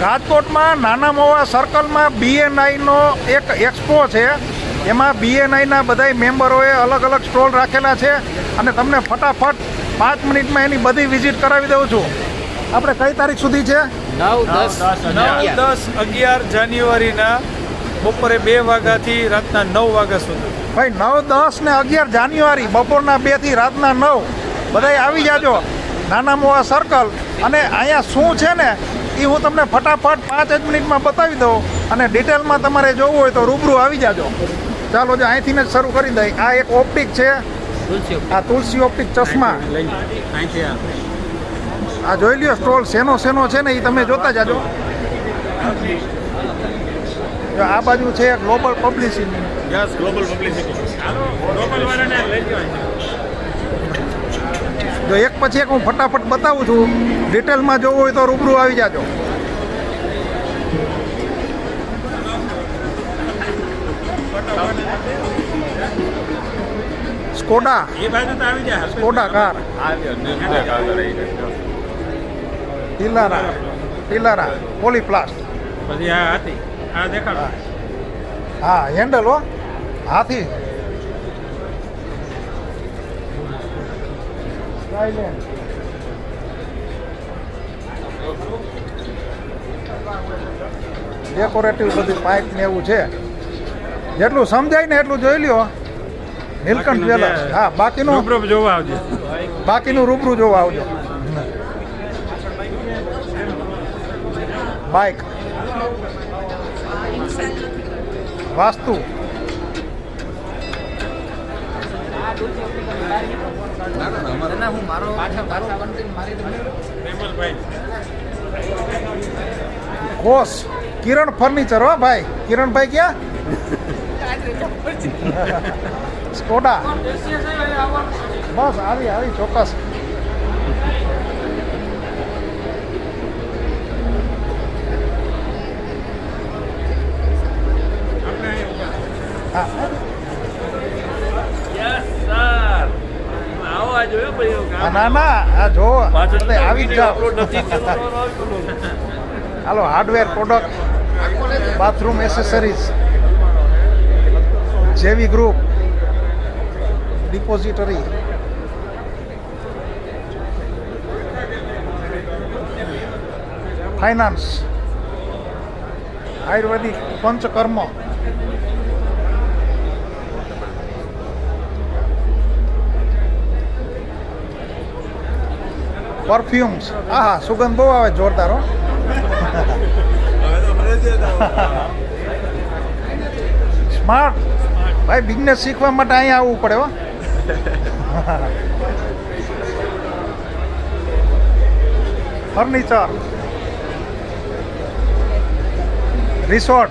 રાજકોટમાં નાના મોવા સર્કલમાં બીએનઆઈનો એક એક્સપો છે. એમાં બીએનઆઈના બધાય મેમ્બરોએ અલગ અલગ સ્ટોલ રાખેલા છે અને તમને ફટાફટ પાંચ મિનિટમાં એની બધી વિઝિટ કરાવી દઉં છું. આપણે કઈ તારીખ સુધી છે? નવ દસ નવ દસ અગિયાર જાન્યુઆરીના બપોરે બે વાગ્યાથી રાતના નવ વાગ્યા સુધી. ભાઈ નવ દસ ને અગિયાર જાન્યુઆરી બપોરના બેથી રાતના નવ. બધાય આવી જાજો. નાના મોવા સર્કલ અને અહીંયા શું છે ને એ હું તમને ફટાફટ પાંચ જ મિનિટમાં બતાવી દઉં અને ડિટેલમાં તમારે જોવું હોય તો રૂબરૂ આવી જાજો. ચાલો જો અહીંથી જ શરૂ કરી દઈ. આ એક ઓપ્ટિક છે. આ તુલસી ઓપ્ટિક ચશ્મા. આ. જોઈ લ્યો સ્ટોલ શેનો શેનો છે ને એ તમે જોતા જાજો. જો આ બાજુ છે global publicity yes global publicity જો એક પછી એક હું ફટાફટ બતાવું છું ડિટેલમાં જોવું હોય તો રૂબરૂ આવી જાજો. સ્કોડા. એ બાજુ તો આવી જાય Skoda car. Tilara Tilara Polyplast. પછી આ હતી. આ દેખાડો. હા હેન્ડલ હો. હાથી. ડેકોરેટિવ બધી પાઇપ ને એવું છે. જેટલું સમજાય ને એટલું જોઈ લ્યો. નીલકંઠ જ્વેલર્સ હા બાકીનું રૂબરૂ જોવા આવજો. બાકીનું રૂબરૂ જોવા આવજો. બાઇક વાસ્તુ. ના કિરણ ફર્નિચર હો ભાઈ. કિરણભાઈ ક્યાં? સ્કોડા. બસ આવી આવી ચોક્કસ. હા. ના ના આ જો આવી જ જાઓ. હાલો હાર્ડવેર પ્રોડક્ટ બાથરૂમ એસેસરીઝ જેવી group depository finance Ayurvedic panchakarma. Perfumes. આહા, સુગંધ બહુ આવે જોરદાર, હો. સ્માર્ટ. ભાઈ બિઝનેસ શીખવા માટે અહીંયા આવવું પડે, હો. Furniture resort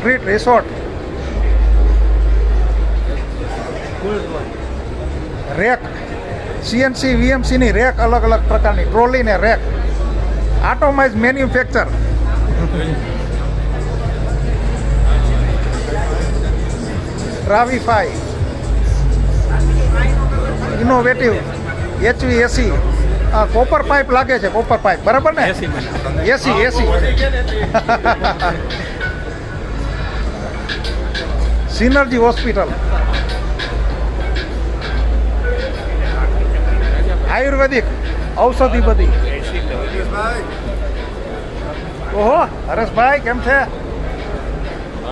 treat resort rack CNC વીએમસીની rack અલગ અલગ પ્રકારની ટ્રોલી ને rack આટોમાઇઝ manufacture ટ્રાવીફાઈ innovative HV AC copper pipe લાગે છે કોપર પાઇપ બરાબર ને? એસી એસી સિનર્જી હોસ્પિટલ આયુર્વેદિક ઔષધિ બધી ઓહો હરેશભાઈ કેમ છે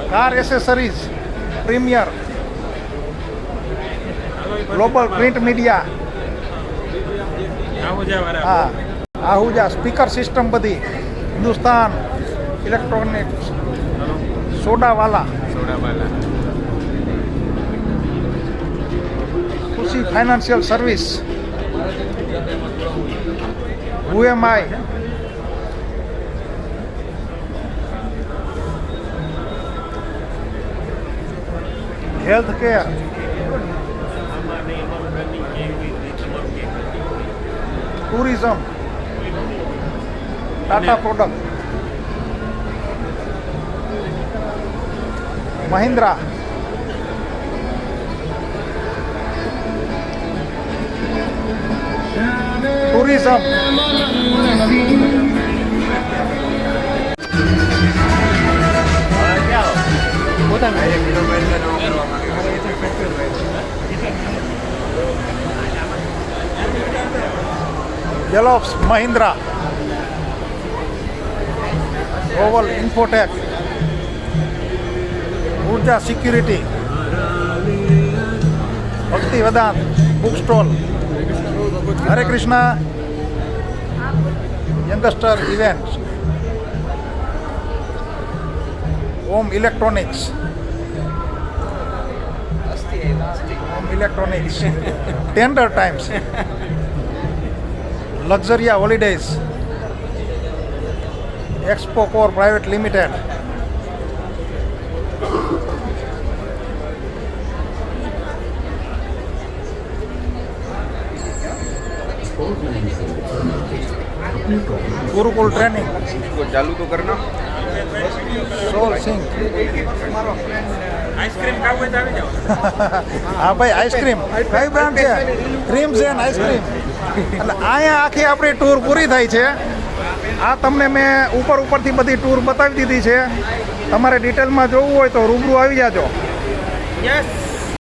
car accessories premier global print media આવું જા વારા હા આહુજા સ્પીકર સિસ્ટમ બધી હિન્દુસ્તાન ઇલેક્ટ્રોનિક્સ સોડાવાલા સોડાવાલા ખુશી financial service હુએમઆઈ health Tourism. Tourism Tata product Mahindra tourism gallops Mahindra oval infotech Urja security Bhakti Vedanta book stall Hare Krishna youngster events, home electronics. Home electronics, tender times, luxury holidays, Expo Core Private Limited. Thank you. Gurukul training. ચાલુ તો કરના સોલ સિંહ ice cream ખાવું હોય તો આવી જાઓ. હા ભાઈ આઈસ્ક્રીમ. કઈ બ્રાન્ડ છે. Cream Zen ice cream. એટલે અહીંયા આખી આપણી ટૂર પૂરી થઈ છે. આ તમને મેં ઉપર ઉપરથી બધી ટૂર બતાવી દીધી છે. તમારે ડિટેલમાં જોવું હોય તો રૂબરૂ આવી જાજો. યસ